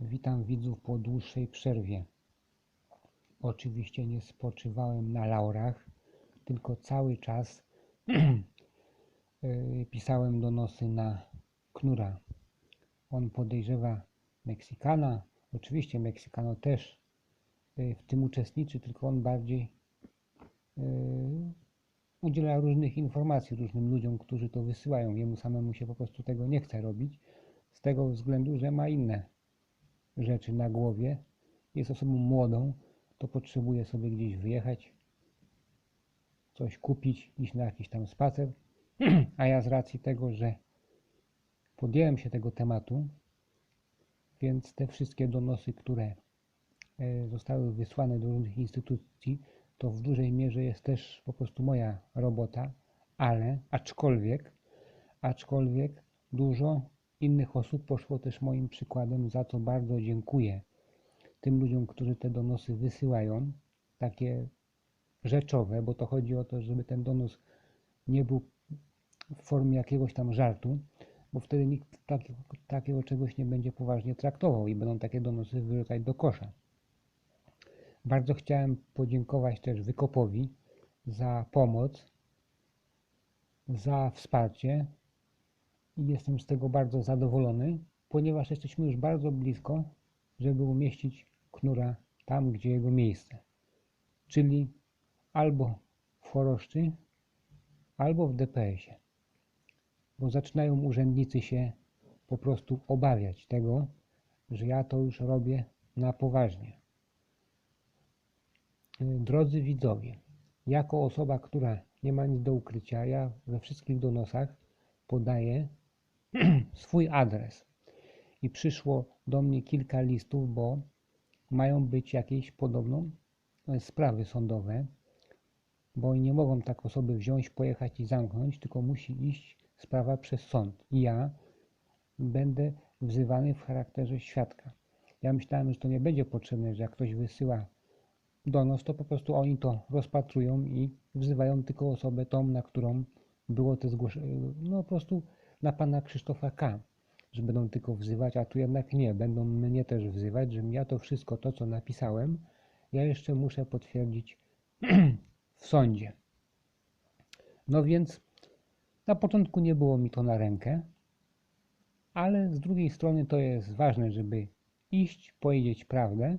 Witam widzów po dłuższej przerwie. Oczywiście nie spoczywałem na laurach, tylko cały czas y, pisałem donosy na Knura. On podejrzewa Meksykana. Oczywiście Meksykano też y, w tym uczestniczy, tylko on bardziej y, udziela różnych informacji różnym ludziom, którzy to wysyłają. Jemu samemu się po prostu tego nie chce robić, z tego względu, że ma inne rzeczy na głowie, jest osobą młodą, to potrzebuje sobie gdzieś wyjechać, coś kupić, iść na jakiś tam spacer. A ja z racji tego, że podjąłem się tego tematu, więc te wszystkie donosy, które e, zostały wysłane do różnych instytucji, to w dużej mierze jest też po prostu moja robota, ale aczkolwiek, aczkolwiek dużo innych osób poszło też moim przykładem, za co bardzo dziękuję tym ludziom, którzy te donosy wysyłają, takie rzeczowe, bo to chodzi o to, żeby ten donos nie był w formie jakiegoś tam żartu, bo wtedy nikt takiego, takiego czegoś nie będzie poważnie traktował i będą takie donosy wyrzucać do kosza. Bardzo chciałem podziękować też Wykopowi za pomoc, za wsparcie i jestem z tego bardzo zadowolony, ponieważ jesteśmy już bardzo blisko, żeby umieścić Knura tam, gdzie jego miejsce, czyli albo w Choroszczy, albo w DPS-ie, bo zaczynają urzędnicy się po prostu obawiać tego, że ja to już robię na poważnie. Drodzy widzowie, jako osoba, która nie ma nic do ukrycia, ja we wszystkich donosach podaję swój adres. I przyszło do mnie kilka listów, bo mają być jakieś podobno e, sprawy sądowe, bo nie mogą tak osoby wziąć, pojechać i zamknąć, tylko musi iść sprawa przez sąd. I ja będę wzywany w charakterze świadka. Ja myślałem, że to nie będzie potrzebne, że jak ktoś wysyła donos, to po prostu oni to rozpatrują i wzywają tylko osobę tą, na którą było to zgłoszenie. No po prostu na pana Krzysztofa K., że będą tylko wzywać, a tu jednak nie, będą mnie też wzywać, że ja to wszystko, to co napisałem, ja jeszcze muszę potwierdzić w sądzie. No więc na początku nie było mi to na rękę, ale z drugiej strony to jest ważne, żeby iść, powiedzieć prawdę,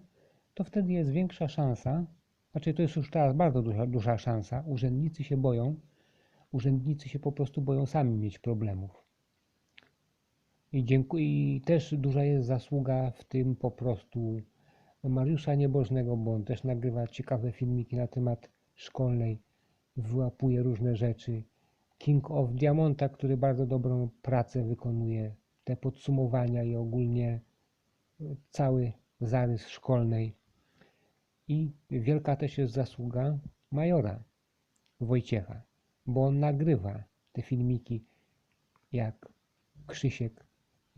to wtedy jest większa szansa, znaczy to jest już teraz bardzo duża, duża szansa, urzędnicy się boją, urzędnicy się po prostu boją sami mieć problemów. I, dziękuję, I też duża jest zasługa w tym po prostu Mariusza Niebożnego, bo on też nagrywa ciekawe filmiki na temat szkolnej, wyłapuje różne rzeczy. King of Diamonta, który bardzo dobrą pracę wykonuje, te podsumowania i ogólnie cały zarys szkolnej. I wielka też jest zasługa Majora Wojciecha, bo on nagrywa te filmiki, jak Krzysiek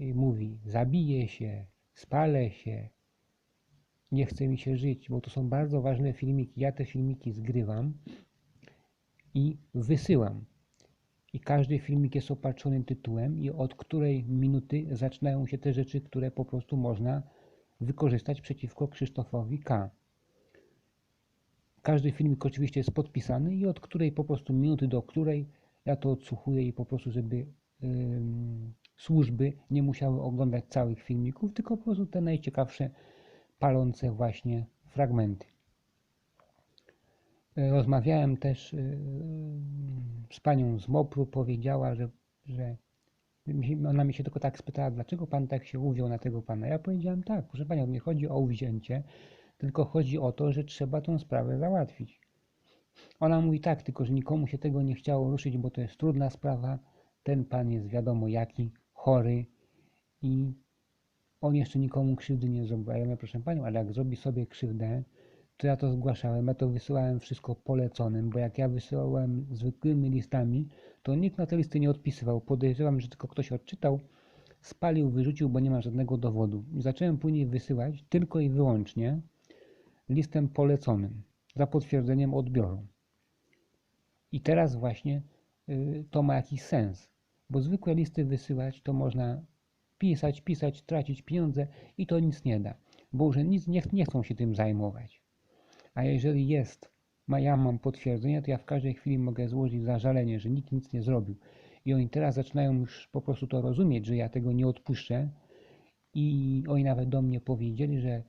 mówi: Zabiję się, spalę się, nie chce mi się żyć, bo to są bardzo ważne filmiki. Ja te filmiki zgrywam i wysyłam. I każdy filmik jest opatrzony tytułem, i od której minuty zaczynają się te rzeczy, które po prostu można wykorzystać przeciwko Krzysztofowi K. Każdy filmik oczywiście jest podpisany i od której po prostu minuty do której ja to odsłuchuję i po prostu, żeby służby nie musiały oglądać całych filmików, tylko po prostu te najciekawsze, palące właśnie fragmenty. Rozmawiałem też yy, z panią z Mopru, powiedziała, że, że ona mi się tylko tak spytała, dlaczego pan tak się uwziął na tego pana. Ja powiedziałem tak, proszę panią, nie chodzi o uwzięcie, tylko chodzi o to, że trzeba tą sprawę załatwić. Ona mówi tak, tylko że nikomu się tego nie chciało ruszyć, bo to jest trudna sprawa. Ten pan jest wiadomo jaki, chory i on jeszcze nikomu krzywdy nie zrobił. A ja mówię, proszę panią, ale jak zrobi sobie krzywdę, to ja to zgłaszałem, ja to wysyłałem wszystko poleconym, bo jak ja wysyłałem zwykłymi listami, to nikt na te listy nie odpisywał. Podejrzewam, że tylko ktoś odczytał, spalił, wyrzucił, bo nie ma żadnego dowodu. Zacząłem później wysyłać tylko i wyłącznie listem poleconym za potwierdzeniem odbioru. I teraz właśnie y, to ma jakiś sens, bo zwykłe listy wysyłać to można pisać, pisać, tracić pieniądze i to nic nie da, bo urzędnicy nie, nie chcą się tym zajmować. A jeżeli jest, ma, ja mam potwierdzenie, to ja w każdej chwili mogę złożyć zażalenie, że nikt nic nie zrobił. I oni teraz zaczynają już po prostu to rozumieć, że ja tego nie odpuszczę. I oni nawet do mnie powiedzieli, że,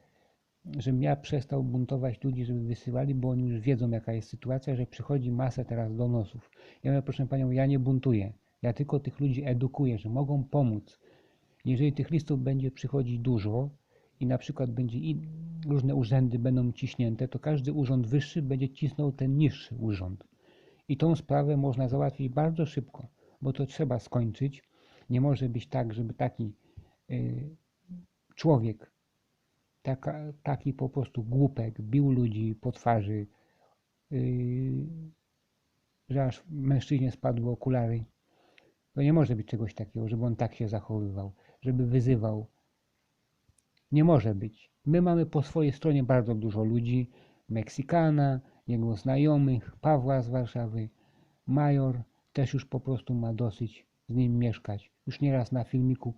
żebym ja przestał buntować ludzi, żeby wysyłali, bo oni już wiedzą, jaka jest sytuacja, że przychodzi masę teraz donosów. Ja mówię, proszę panią, ja nie buntuję. Ja tylko tych ludzi edukuję, że mogą pomóc. Jeżeli tych listów będzie przychodzić dużo i na przykład będzie i różne urzędy będą ciśnięte, to każdy urząd wyższy będzie cisnął ten niższy urząd. I tą sprawę można załatwić bardzo szybko, bo to trzeba skończyć. Nie może być tak, żeby taki y, człowiek, taka, taki po prostu głupek bił ludzi po twarzy, y, że aż mężczyźnie spadły okulary. To nie może być czegoś takiego, żeby on tak się zachowywał, żeby wyzywał. Nie może być. My mamy po swojej stronie bardzo dużo ludzi, Meksykana, jego znajomych, Pawła z Warszawy, Major też już po prostu ma dosyć z nim mieszkać. Już nieraz na filmiku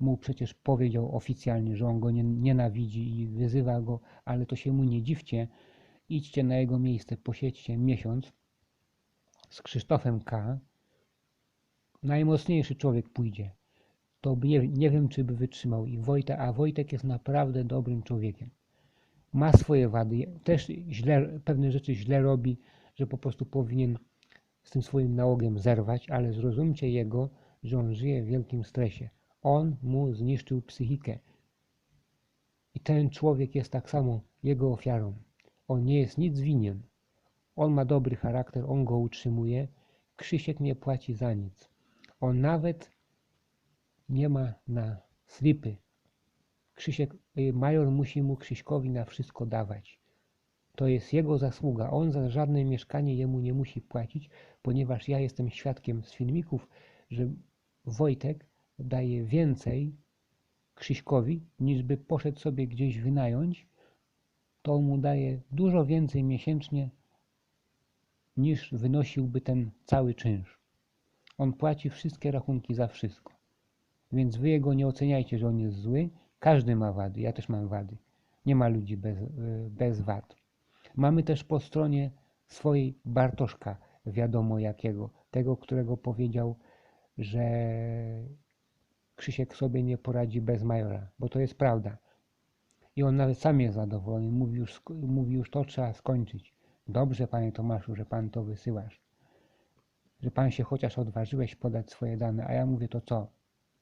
mu przecież powiedział oficjalnie, że on go nie, nienawidzi i wyzywa go, ale to się mu nie dziwcie. Idźcie na jego miejsce, posiedźcie miesiąc z Krzysztofem K. Najmocniejszy człowiek pójdzie. To nie, nie wiem, czy by wytrzymał. I Wojtek, a Wojtek jest naprawdę dobrym człowiekiem. Ma swoje wady, też źle, pewne rzeczy źle robi, że po prostu powinien z tym swoim nałogiem zerwać, ale zrozumcie jego, że on żyje w wielkim stresie. On mu zniszczył psychikę. I ten człowiek jest tak samo jego ofiarą. On nie jest nic winien. On ma dobry charakter, on go utrzymuje. Krzysiek nie płaci za nic. On nawet nie ma na slipy. Krzysiek, y, major musi mu Krzyśkowi na wszystko dawać. To jest jego zasługa. On za żadne mieszkanie jemu nie musi płacić, ponieważ ja jestem świadkiem z filmików, że Wojtek daje więcej Krzyśkowi, niż by poszedł sobie gdzieś wynająć, to mu daje dużo więcej miesięcznie, niż wynosiłby ten cały czynsz. On płaci wszystkie rachunki za wszystko. Więc wy jego nie oceniajcie, że on jest zły. Każdy ma wady, ja też mam wady. Nie ma ludzi bez, bez wad. Mamy też po stronie swojej Bartoszka, wiadomo jakiego, tego, którego powiedział, że Krzysiek sobie nie poradzi bez majora, bo to jest prawda. I on nawet sam jest zadowolony, mówi już, mówi już to trzeba skończyć. Dobrze, panie Tomaszu, że pan to wysyłasz. Że pan się chociaż odważyłeś podać swoje dane, a ja mówię to co?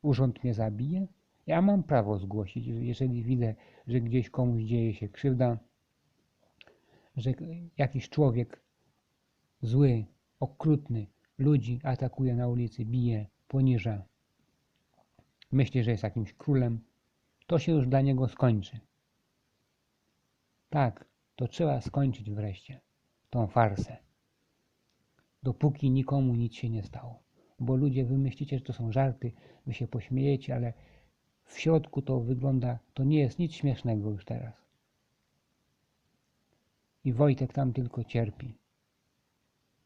Urząd mnie zabije? Ja mam prawo zgłosić, jeżeli widzę, że gdzieś komuś dzieje się krzywda, że jakiś człowiek zły, okrutny ludzi atakuje na ulicy, bije, poniża, myśli, że jest jakimś królem, to się już dla niego skończy. Tak, to trzeba skończyć wreszcie tą farsę. Dopóki nikomu nic się nie stało. Bo ludzie wy myślicie, że to są żarty, wy się pośmiejecie, ale w środku to wygląda, to nie jest nic śmiesznego już teraz. I Wojtek tam tylko cierpi.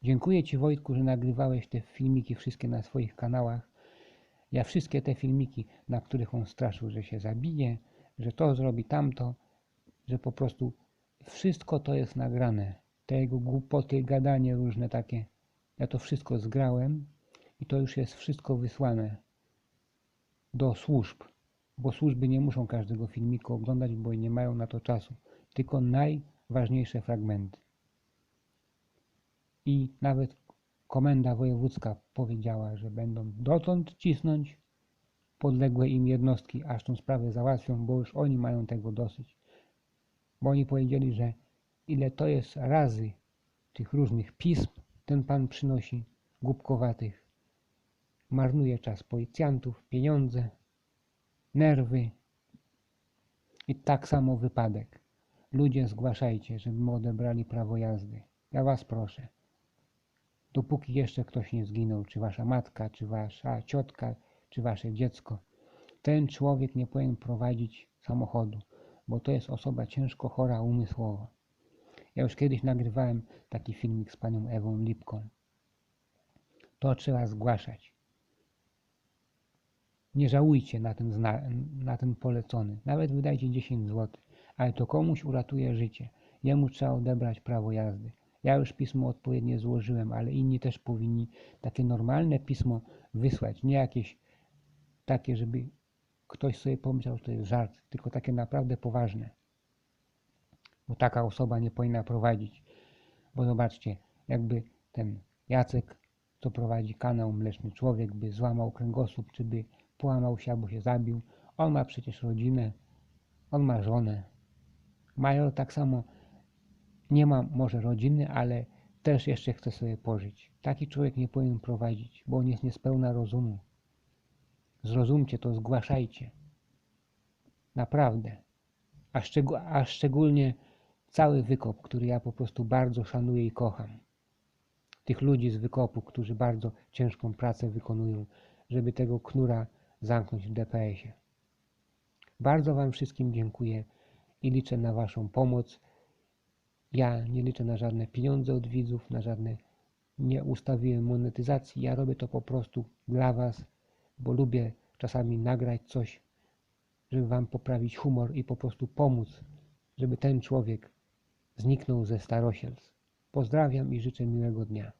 Dziękuję Ci Wojtku, że nagrywałeś te filmiki wszystkie na swoich kanałach. Ja wszystkie te filmiki, na których on straszył, że się zabije, że to zrobi tamto, że po prostu wszystko to jest nagrane. Te jego głupoty, gadanie różne takie. Ja to wszystko zgrałem i to już jest wszystko wysłane do służb, bo służby nie muszą każdego filmiku oglądać, bo nie mają na to czasu. Tylko najważniejsze fragmenty. I nawet komenda wojewódzka powiedziała, że będą dotąd cisnąć podległe im jednostki, aż tą sprawę załatwią, bo już oni mają tego dosyć. Bo oni powiedzieli, że ile to jest razy tych różnych pism ten pan przynosi, głupkowatych. Marnuje czas policjantów, pieniądze, nerwy. I tak samo wypadek. Ludzie zgłaszajcie, żeby mu odebrali prawo jazdy. Ja was proszę dopóki jeszcze ktoś nie zginął, czy wasza matka, czy wasza ciotka, czy wasze dziecko. Ten człowiek nie powinien prowadzić samochodu, bo to jest osoba ciężko chora umysłowo. Ja już kiedyś nagrywałem taki filmik z panią Ewą Lipką. To trzeba zgłaszać. Nie żałujcie na ten, na ten polecony. Nawet wydajcie 10 zł, ale to komuś uratuje życie. Jemu trzeba odebrać prawo jazdy. Ja już pismo odpowiednie złożyłem, ale inni też powinni takie normalne pismo wysłać, nie jakieś takie, żeby ktoś sobie pomyślał, że to jest żart, tylko takie naprawdę poważne. Bo taka osoba nie powinna prowadzić. Bo zobaczcie, jakby ten Jacek, co prowadzi kanał Mleczny Człowiek, by złamał kręgosłup, czy by połamał się albo się zabił, on ma przecież rodzinę, on ma żonę. Major tak samo nie ma może rodziny, ale też jeszcze chce sobie pożyć. Taki człowiek nie powinien prowadzić, bo on jest niespełna rozumu. Zrozumcie to, zgłaszajcie. Naprawdę. A, szczeg- a szczególnie cały wykop, który ja po prostu bardzo szanuję i kocham. Tych ludzi z wykopu, którzy bardzo ciężką pracę wykonują, żeby tego knura zamknąć w DPS-ie. Bardzo Wam wszystkim dziękuję i liczę na Waszą pomoc. Ja nie liczę na żadne pieniądze od widzów, na żadne nie ustawiłem monetyzacji. Ja robię to po prostu dla Was, bo lubię czasami nagrać coś, żeby Wam poprawić humor i po prostu pomóc, żeby ten człowiek zniknął ze Starosielc. Pozdrawiam i życzę miłego dnia.